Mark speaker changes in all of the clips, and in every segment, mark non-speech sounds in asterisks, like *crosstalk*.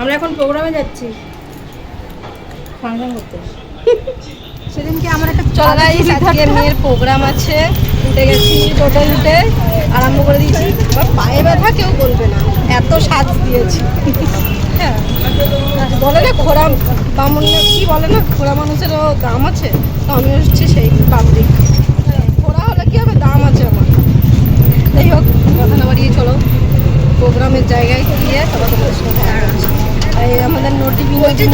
Speaker 1: আমরা এখন প্রোগ্রামে যাচ্ছি। ফাংশন করতে। *laughs* সেদিনকে আমার একটা
Speaker 2: চল গাইস আজকে মেয়ের প্রোগ্রাম আছে। উঠে গেছি টোটো উঠে আরম্ভ করে দিয়েছি। পায়ে ব্যথা কেউ বলবে না। এত সাজ দিয়েছি। হ্যাঁ বলে না খোরা বামুন কি বলে না? খোরা মানুষেরও দাম আছে। তো আমি হচ্ছে সেই পাবলিক খোরা হলে কি হবে দাম আছে আমার যাই হোক কথা না বাড়িয়ে চলো প্রোগ্রামের জায়গায় গিয়ে তারপর তোমাদের সঙ্গে দেখা হচ্ছে। আর এই আমাদের নোটি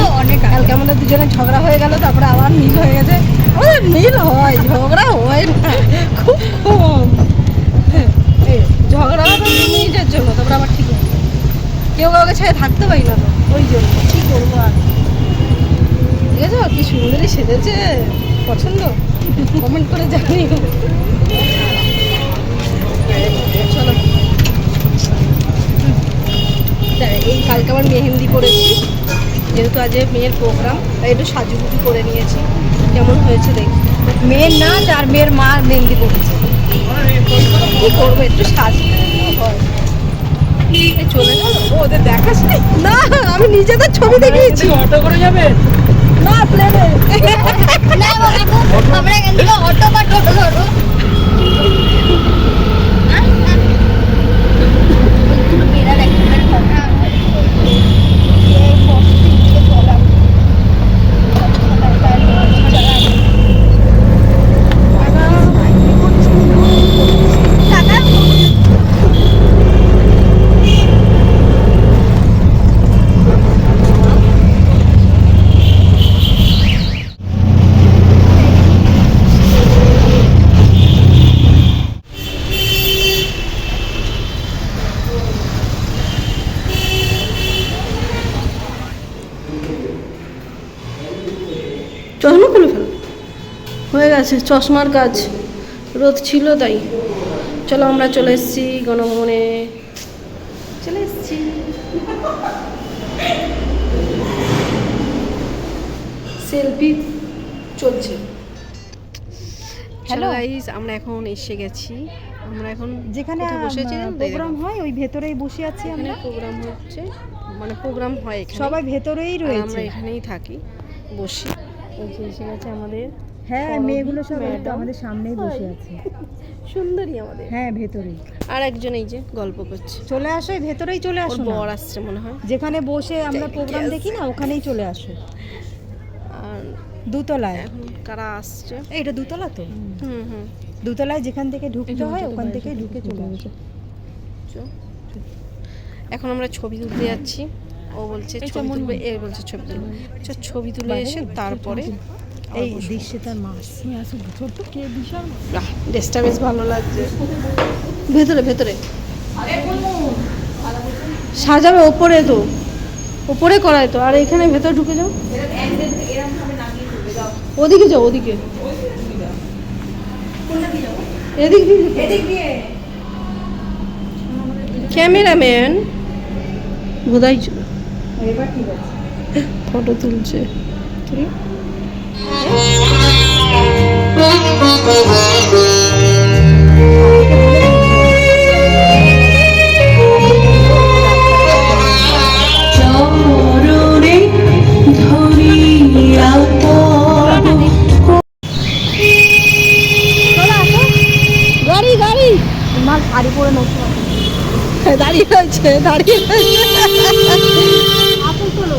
Speaker 2: তো অনেক কালকে আমাদের দুজনে ঝগড়া হয়ে গেল তারপরে আবার মিল হয়ে গেছে। আমাদের মিল হয় ঝগড়া হয় না। খুব কম। ঝগড়া দু মিনিটের জন্য তারপরে আবার ঠিক হয়ে কেউ কাউকে ছেড়ে থাকতে পারি না তো ওই জন্য। কী করব আর? ঠিক আছে কি সুন্দরই সেজেছে? পছন্দ? কমেন্ট করে জানিও। কালকে আবার মেহেন্দি করেছি যেহেতু আজ মেয়ের প্রোগ্রাম তাই একটু সাজুগুজু করে নিয়েছি কেমন হয়েছে দেখি।
Speaker 1: মেয়ের নাচ আর মেয়ের মা মেহেন্দি করেছে
Speaker 2: কি করব একটু সাজ হয়। চলে গেল?
Speaker 1: ওদের দেখাস নি?
Speaker 2: না আমি নিজে তো ছবি দেখিয়েছি।
Speaker 1: অটো করে যাবে?
Speaker 2: না প্লেনে
Speaker 3: না বাবা আমরা অটো বা টোটো ধরো
Speaker 2: চশমা খুলে ফেল। হয়ে গেছে চশমার কাজ। রোদ ছিল তাই। চলো আমরা চলে এসেছি গণভবনে। চলে এসেছি। সেলফি চলছে। হ্যালো. গাইস আমরা এখন এসে গেছি। আমরা এখন
Speaker 1: যেখানে
Speaker 2: কোথায় বসে আছি জানো তো? এই দেখো।
Speaker 1: প্রোগ্রাম হয় ওই ভেতরেই বসে আছি আমরা।
Speaker 2: প্রোগ্রাম হচ্ছে মানে প্রোগ্রাম হয়
Speaker 1: সবাই ভেতরেই রয়েছে
Speaker 2: আমরা এখানেই থাকি বসি। এই যে এসে গেছে আমাদের
Speaker 1: হ্যাঁ মেয়েগুলো সব। আমাদের সামনেই বসে আছে।
Speaker 2: সুন্দরী আমাদের।
Speaker 1: হ্যাঁ ভেতরেই।
Speaker 2: আর একজন এই যে গল্প করছে।
Speaker 1: চলে আসো ভেতরেই চলে আসো
Speaker 2: বর আসছে মনে হয়।
Speaker 1: যেখানে বসে আমরা প্রোগ্রাম দেখি না ওখানেই চলে আসো।
Speaker 2: আর
Speaker 1: দুতলায়।
Speaker 2: এখন কারা আসছে?
Speaker 1: এটা দুতলা তো?
Speaker 2: হুম হুম।
Speaker 1: দুতলায় যেখান থেকে ঢুকতে হয় ওখান থেকে ঢুকে চলে আসো।
Speaker 2: এখন আমরা ছবি তুলতে যাচ্ছি। ও বলছে ছবি তুলবে এ বলছে ছবি তুলবে। ছবি তুলে এসে তারপরে
Speaker 1: এই দৃশ্যে মাছ ছোট্ট কে বিশাল
Speaker 2: ড্রেসটা বেশ ভালো লাগছে। ভেতরে ভেতরে। সাজাবে ওপরে তো। ওপরে করায় তো। আর এখানে ভেতরে ঢুকে যাও। ওদিকে যাও ওদিকে। এদিক দিয়ে ক্যামেরাম্যান। বোধাই ছিল
Speaker 1: এবার ঠিক আছে
Speaker 2: ফটো তুলছে। দাঁড়িয়ে রয়েছে দাঁড়িয়ে রয়েছে
Speaker 1: আপু তোলো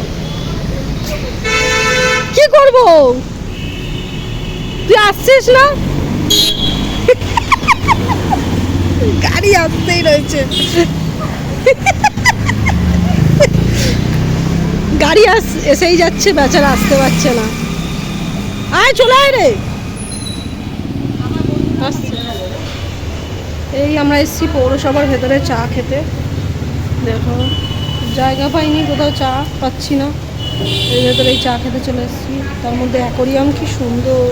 Speaker 2: কি করব? তুই আসছিস না? গাড়ি আসতেই রয়েছে। গাড়ি আস এসেই যাচ্ছে বেচারা আসতে পারছে না। আয় চলে আয় রে। এই আমরা এসেছি পৌরসভার ভেতরে চা খেতে। দেখো জায়গা পাইনি কোথাও চা পাচ্ছি না। এর ভেতরেই চা খেতে চলে এসেছি। তার মধ্যে অ্যাকোরিয়াম কি সুন্দর।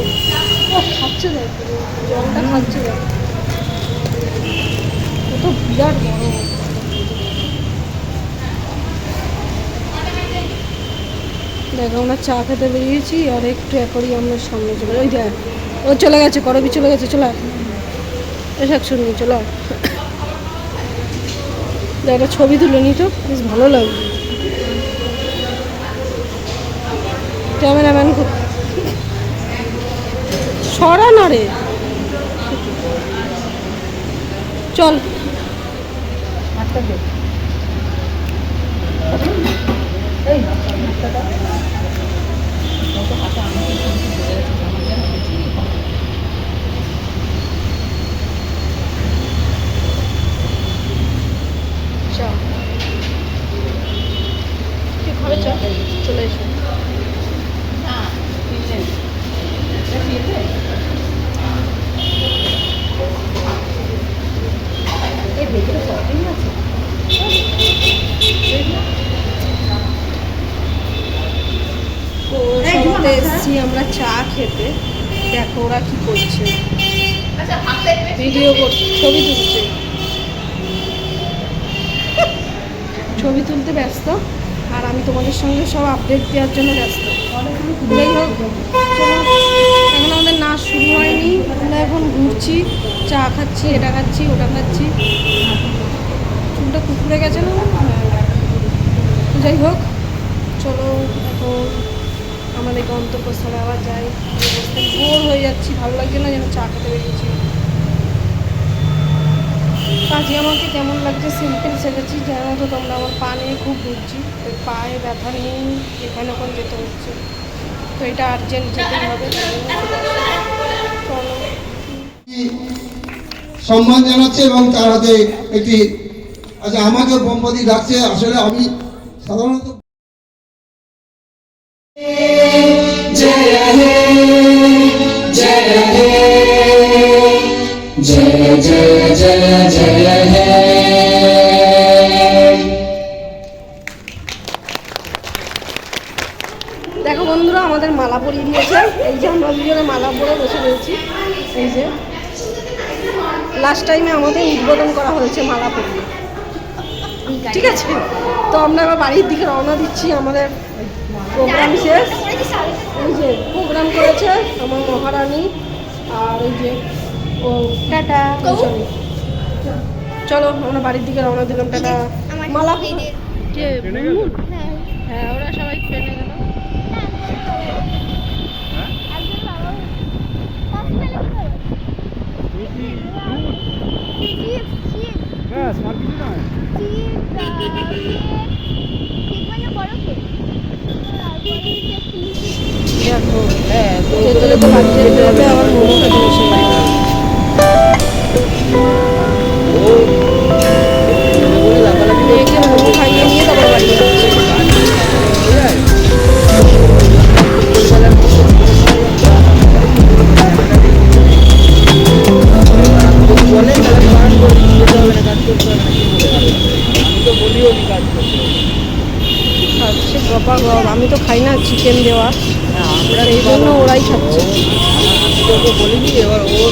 Speaker 2: খাচ্ছে দেখো। জলটা খাচ্ছে দেখো। কত বিরাট বড় দেখো আমরা চা খেতে বেরিয়েছি আর একটু অ্যাকোরিয়ামের সামনে চলে ওই দেখ ও চলে গেছে করবি চলে গেছে চলে। এসব শুনি চলো একটা ছবি তুলে নি তো বেশ ভালো লাগবে। ক্যামেরাম্যান সরা না রে চল
Speaker 1: চলে
Speaker 2: এসো
Speaker 1: না কিনলে এটা কিনলে এই ভেতরে শপিং আছে
Speaker 2: তো সবাতে এসেছি আমরা চা খেতে। দেখো ওরা কি করছে। ভিডিও করছে ছবি তুলছে। ছবি তুলতে ব্যস্ত। আর আমি তোমাদের সঙ্গে সব আপডেট দেওয়ার জন্য ব্যস্ত। যাই হোক চলো। এখন আমাদের নাচ শুরু হয়নি। আমরা এখন ঘুরছি। চা খাচ্ছি এটা খাচ্ছি ওটা খাচ্ছি। চুলটা কুকুরে গেছে না? যাই হোক চলো এখন আমাদের গন্তব্যস্থলে আবার যাই। বোর হয়ে যাচ্ছি, ভালো লাগছে না যেন চা খেতে বেরিয়েছি। কাজে, আমাকে কেমন লাগছে? সিম্পল সেজেছি জানো তো তোমরা আমার পা নিয়ে খুব ভুগছি ওই পায়ে ব্যথা নিয়ে এখানে ওখানে যেতে হচ্ছে। তো এটা আর্জেন্ট যেতেই হবে। চলো।
Speaker 4: সম্মান জানাচ্ছে এবং তার হাতে একটি আচ্ছা আমাকে বোমবাদি ডাকছে। আসলে আমি সাধারণত
Speaker 2: দেখো বন্ধুরা, আমাদের মালা পরিয়ে দিয়েছে এই যে আমরা দুজনে মালা পরে বসে রয়েছি। এই যে লাস্ট টাইমে আমাদের উদ্বোধন করা হয়েছে মালা পরিয়ে। ঠিক আছে? তো আমরা এবার বাড়ির দিকে রওনা দিচ্ছি, আমাদের প্রোগ্রাম শেষ। এই যে প্রোগ্রাম করেছে আমার মহারানী আর ওই যে ও টাটা চলো। আমরা বাড়ির দিকে রওনা দিলাম টাটা। মালা কে? হ্যাঁ। ওরা সবাই ট্রেনে গেল। দেখো ভেতরে তো বাড়ি যেতে হবে আবার মোমো খেতে বসে মেয়েকে মোমো বাড়ি যাচ্ছে খাচ্ছে গপা গপ আমি তো খাই না চিকেন দেওয়া। এই জন্য ওরাই খাচ্ছে।
Speaker 5: এবার ওর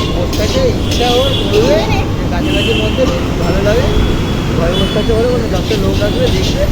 Speaker 5: ওর মধ্যে ভালো লাগে। লোক আসবে দেখবে।